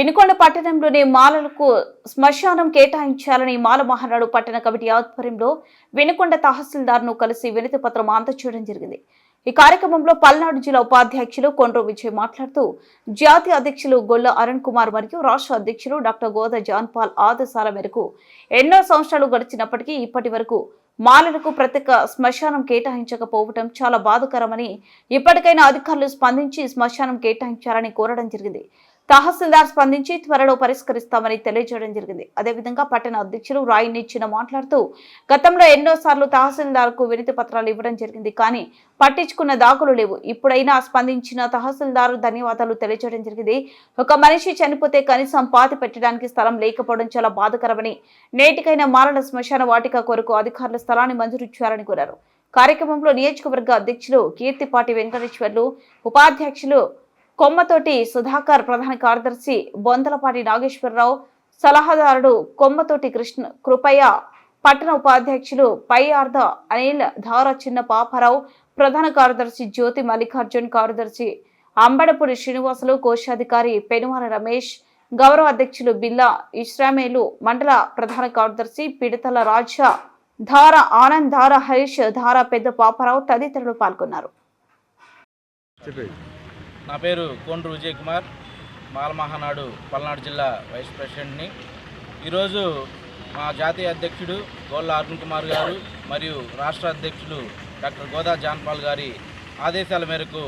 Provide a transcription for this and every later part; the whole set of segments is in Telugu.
వినుకొండ పట్టణంలోని మాలలకు శ్మశానం కేటాయించాలని మాల మహానాడు పట్టణ కమిటీ ఆధ్వర్యంలో వినుకొండ తహసీల్దార్ను కలిసి వినతి పత్రం అందచేయడం జరిగింది. ఈ కార్యక్రమంలో పల్నాడు జిల్లా ఉపాధ్యక్షులు కొండ్రు విజయ్ మాట్లాడుతూ జాతీయ అధ్యక్షులు గొల్ల అరుణ్ కుమార్ మరియు రాష్ట్ర అధ్యక్షులు డాక్టర్ గోద జాన్పాల్ ఆదేశాల మేరకు ఎన్నో సంవత్సరాలు గడిచినప్పటికీ ఇప్పటి వరకు మాలలకు ప్రత్యేక శ్మశానం కేటాయించకపోవటం చాలా బాధకరమని ఇప్పటికైనా అధికారులు స్పందించి శ్మశానం కేటాయించాలని కోరడం జరిగింది. తహసీల్దార్ స్పందించి త్వరలో పరిష్కరిస్తామని తెలియజేయడం జరిగింది. అదేవిధంగా పట్టణ అధ్యక్షులు రాయినిచ్చిన మాట్లాడుతూ గతంలో ఎన్నోసార్లు తహసీల్దార్కు వినతి పత్రాలు ఇవ్వడం జరిగింది కానీ పట్టించుకున్న దాఖలు లేవు. ఇప్పుడైనా స్పందించిన తహసీల్దార్ ధన్యవాదాలు తెలియజేయడం జరిగింది. ఒక మనిషి చనిపోతే కనీసం పాతి పెట్టడానికి స్థలం లేకపోవడం చాలా బాధకరమని నేటికైనా మారణ శ్మశాన వాటిక కొరకు అధికారులు స్థలాన్ని మంజూరు చేయాలని కోరారు. కార్యక్రమంలో నియోజకవర్గ అధ్యక్షులు కీర్తిపాటి వెంకటేశ్వర్లు ఉపాధ్యక్షులు కొమ్మతోటి సుధాకర్ ప్రధాన కార్యదర్శి బొందలపాటి నాగేశ్వరరావు సలహాదారుడు కొమ్మతోటి కృష్ణ కృపయ్య పట్టణ ఉపాధ్యక్షులు పై అర్ధ అనిల్ ధార చిన్న పాపారావు ప్రధాన కార్యదర్శి జ్యోతి మల్లికార్జున్ కార్యదర్శి అంబడపూడి శ్రీనివాసులు కోశాధికారి పెనుమాల రమేష్ గౌరవ అధ్యక్షులు బిల్లా ఇస్రామేలు మండల ప్రధాన కార్యదర్శి పిడతల రాజా ధార ఆనంద్ ధార హరీష్ ధార పెద్ద పాపారావు తదితరులు పాల్గొన్నారు. నా పేరు కోండ్రు విజయ్ కుమార్. మాలమహానాడు పల్నాడు జిల్లా వైస్ ప్రెసిడెంట్ని. ఈరోజు మా జాతీయ అధ్యక్షుడు గోళ్ళ అరుణ్ కుమార్ గారు మరియు రాష్ట్ర అధ్యక్షులు డాక్టర్ గోదా జాన్పాల్ గారి ఆదేశాల మేరకు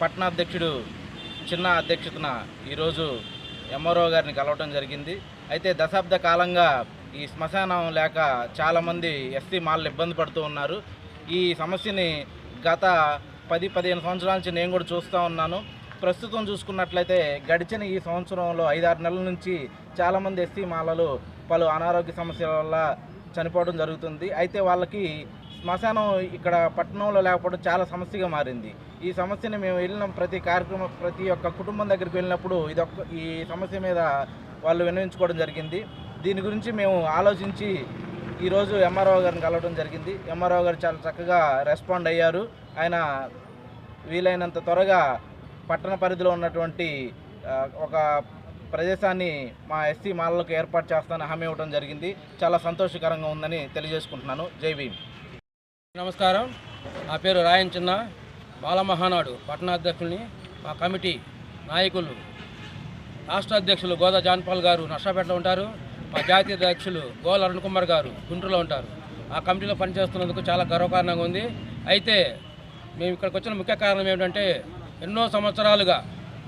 పట్నా అధ్యక్షుడు చిన్న అధ్యక్షతన ఈరోజు ఎంఆర్ఓ గారిని కలవటం జరిగింది. అయితే దశాబ్ద కాలంగా ఈ శ్మశానం లేక చాలామంది ఎస్సీ మాలలు ఇబ్బంది పడుతూ ఉన్నారు. ఈ సమస్యని గత పది పదిహేను సంవత్సరాల నుంచి నేను కూడా చూస్తూ ఉన్నాను. ప్రస్తుతం చూసుకున్నట్లయితే గడిచిన ఈ సంవత్సరంలో ఐదారు నెలల నుంచి చాలామంది ఎస్సీ మాలలు పలు అనారోగ్య సమస్యల వల్ల చనిపోవడం జరుగుతుంది. అయితే వాళ్ళకి శ్మశానం ఇక్కడ పట్టణంలో లేకపోవడం చాలా సమస్యగా మారింది. ఈ సమస్యని మేము వెళ్ళిన ప్రతి కార్యక్రమం ప్రతి ఒక్క కుటుంబం దగ్గరికి వెళ్ళినప్పుడు ఇదొక్క ఈ సమస్య మీద వాళ్ళు విన్నవించుకోవడం జరిగింది. దీని గురించి మేము ఆలోచించి ఈరోజు ఎంఆర్ఓ గారిని కలవడం జరిగింది. ఎంఆర్ఓ గారు చాలా చక్కగా రెస్పాండ్ అయ్యారు. ఆయన వీలైనంత త్వరగా పట్టణ పరిధిలో ఉన్నటువంటి ఒక ప్రదేశాన్ని మా ఎస్సీ మాలలకు ఏర్పాటు చేస్తానని హామీ ఇవ్వడం జరిగింది. చాలా సంతోషకరంగా ఉందని తెలియజేసుకుంటున్నాను. జై భీమ్. నమస్కారం. నా పేరు రాయన్ చిన్న. బాలమహానాడు పట్టణాధ్యక్షుల్ని మా కమిటీ నాయకులు రాష్ట్ర అధ్యక్షులు గోదా జాన్పాల్ గారు నర్సాపేటలో ఉంటారు. మా జాతీయ అధ్యక్షులు గోల అరుణ్ కుమార్ గారు గుంటూరులో ఉంటారు. ఆ కమిటీలో పనిచేస్తున్నందుకు చాలా గర్వకారణంగా ఉంది. అయితే మేము ఇక్కడికి వచ్చిన ముఖ్య కారణం ఏమిటంటే ఎన్నో సంవత్సరాలుగా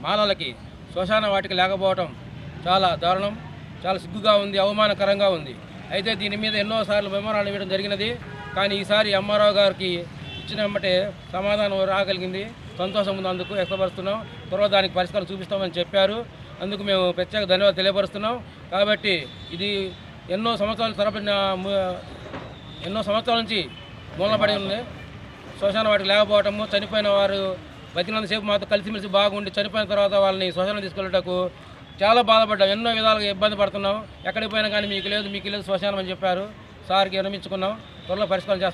మాలలకి శ్మశాన వాటికి లేకపోవటం చాలా దారుణం చాలా సిగ్గుగా ఉంది అవమానకరంగా ఉంది. అయితే దీని మీద ఎన్నోసార్లు మెమోరాలు ఇవ్వడం జరిగినది. కానీ ఈసారి ఎంఆర్ఓ గారికి ఇచ్చిన సమాధానం రాగలిగింది. సంతోషం ఉంది అందుకు వ్యక్తపరుస్తున్నాం. త్వరలో దానికి పరిష్కారం చూపిస్తామని చెప్పారు. అందుకు మేము ప్రత్యేక ధన్యవాదాలు తెలియపరుస్తున్నాం. కాబట్టి ఇది ఎన్నో సంవత్సరాల తరబడిన ఎన్నో సంవత్సరాల నుంచి మూలపడి ఉంది. శ్మశాన వాటికి లేకపోవటము చనిపోయిన వారు బతికినంతసేపు మాతో కలిసిమెలిసి బాగుండి చనిపోయిన తర్వాత వాళ్ళని శ్మశానం తీసుకెళ్ళటకు చాలా బాధపడ్డాం. ఎన్నో విధాలుగా ఇబ్బంది పడుతున్నాం. ఎక్కడికి పోయినా కానీ మీకు లేదు మీకు లేదు శ్మశానం అని చెప్పారు. సార్కి విరమించుకున్నాం త్వరలో పరిష్కారం చేస్తాం.